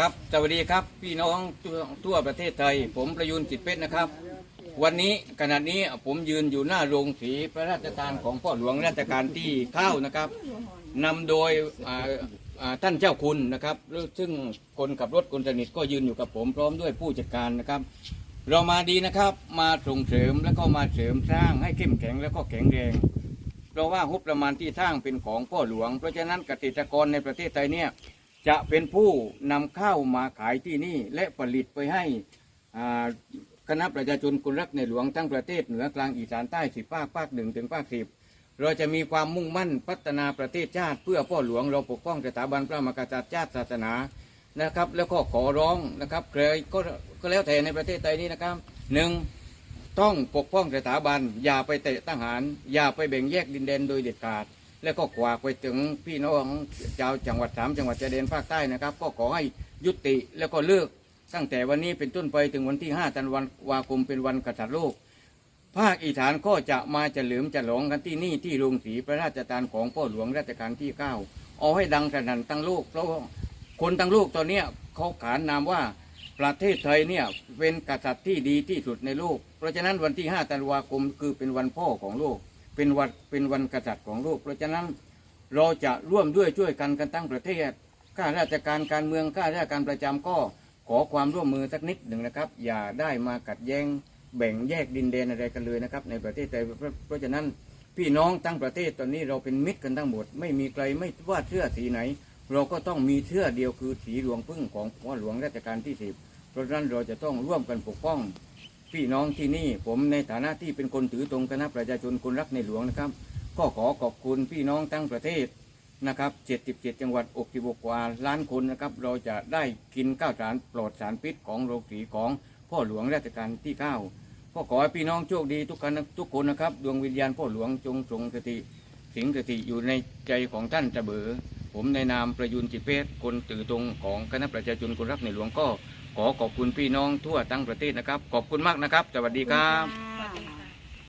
ครับสวัสดีครับพี่น้องทั่วประเทศไทย ผมประยุนจิตเพชรนะครับ วันนี้ขณะนี้ผมยืนอยู่หน้าโรงสีพระราชทานของพ่อหลวงรัชกาลที่เก้านะครับนำโดยท่านเจ้าคุณนะครับ ซึ่งคนขับรถคนสนิทก็ยืนอยู่กับผมพร้อมด้วยผู้จัดการนะครับ เรามาดีนะครับมาส่งเสริมแล้วก็มาเสริมสร้างให้เข้มแข็งแล้วก็แข็งแรงเพราะว่างบประมาณที่สร้างเป็นของพ่อหลวง เพราะฉะนั้นเกษตรกรในประเทศไทยเนี่ย จะเป็นผู้นำข้าวมาขายที่นี่ และผลิตไปให้คณะประชาชนคนรักในหลวงทั้งประเทศเหนือกลางอีสานใต้สิบภาคภาคหนึ่งถึงภาคสิบเราจะมีความมุ่งมั่นพัฒนาประเทศชาติเพื่อพ่อหลวงเราปกป้องสถาบันพระมหากษัตริย์ชาติศาสนานะครับ แล้วก็ขอร้องนะครับใครก็ก็แล้วแต่ในประเทศไทยนี้นะครับหนึ่งต้องปกป้องสถาบัน อย่าไปเตะทหาร อย่าไปแบ่งแยกดินแดนโดยเด็ดขาด และก็ขวากไปถึงพี่น้องชาวจังหวัดสามจังหวัดชายแดนภาคใต้นะครับ ก็ขอให้ยุติแล้วก็เลิกตั้งแต่วันนี้เป็นต้นไปถึงวันที่5ธันวาคมเป็นวันกษัตริย์โลก ภาคอีสานก็จะมาเฉลิมฉลองกันที่นี่ที่โรงสีพระราชทานของพ่อหลวงรัชกาลที่เก้าเอาให้ดังสนั่นทั้งโลกเพราะคนทั้งโลกตอนนี้เขาขานนามว่าประเทศไทยเนี่ยเป็นกษัตริย์ที่ดีที่สุดในโลก เพราะฉะนั้นวันที่ 5 ธันวาคมคือเป็นวันพ่อของโลก เป็นวันเป็นวันกษัตริย์ของโลก เพราะฉะนั้นเราจะร่วมด้วยช่วยกันกันตั้งประเทศข้าราชการการเมืองข้าราชการประจำก็ขอความร่วมมือสักนิดหนึ่งนะครับ อย่าได้มากัดแย้งแบ่งแยกดินแดนอะไรกันเลยนะครับ ในประเทศไทยเพราะฉะนั้นพี่น้องตั้งประเทศตอนนี้เราเป็นมิตรกันทั้งหมด ไม่มีใครไม่ว่าเชื่อสีไหน เราก็ต้องมีเชื่อเดียวคือสีหลวงพึ่งของพ่อหลวงรัชกาลที่สิบเพราะฉะนั้นเราจะต้องร่วมกันปกป้อง พี่น้องที่นี่ผมในฐานะที่เป็นคนถือตรงคณะประชาชนคนรักในหลวงนะครับ ก็ขอขอบคุณพี่น้องทั้งประเทศนะครับ 77 จังหวัด60กว่าล้านคนนะครับ เราจะได้กินข้าวสารปลอดสารพิษของโรงสีของพ่อหลวงรัชกาลที่ 9 ก็ขอให้พี่น้องโชคดีทุกคนทุกคนนะครับ ดวงวิญญาณพ่อหลวงจงทรงสติ สิงสติอยู่ในใจของท่านเสมอผมในนามประยุนจิตเพชรคนถือตรงของคณะประชาชนคนรักในหลวงก็ ขอขอบคุณพี่น้องทั่วทั้งประเทศนะครับ ขอบคุณมากนะครับ สวัสดีครับ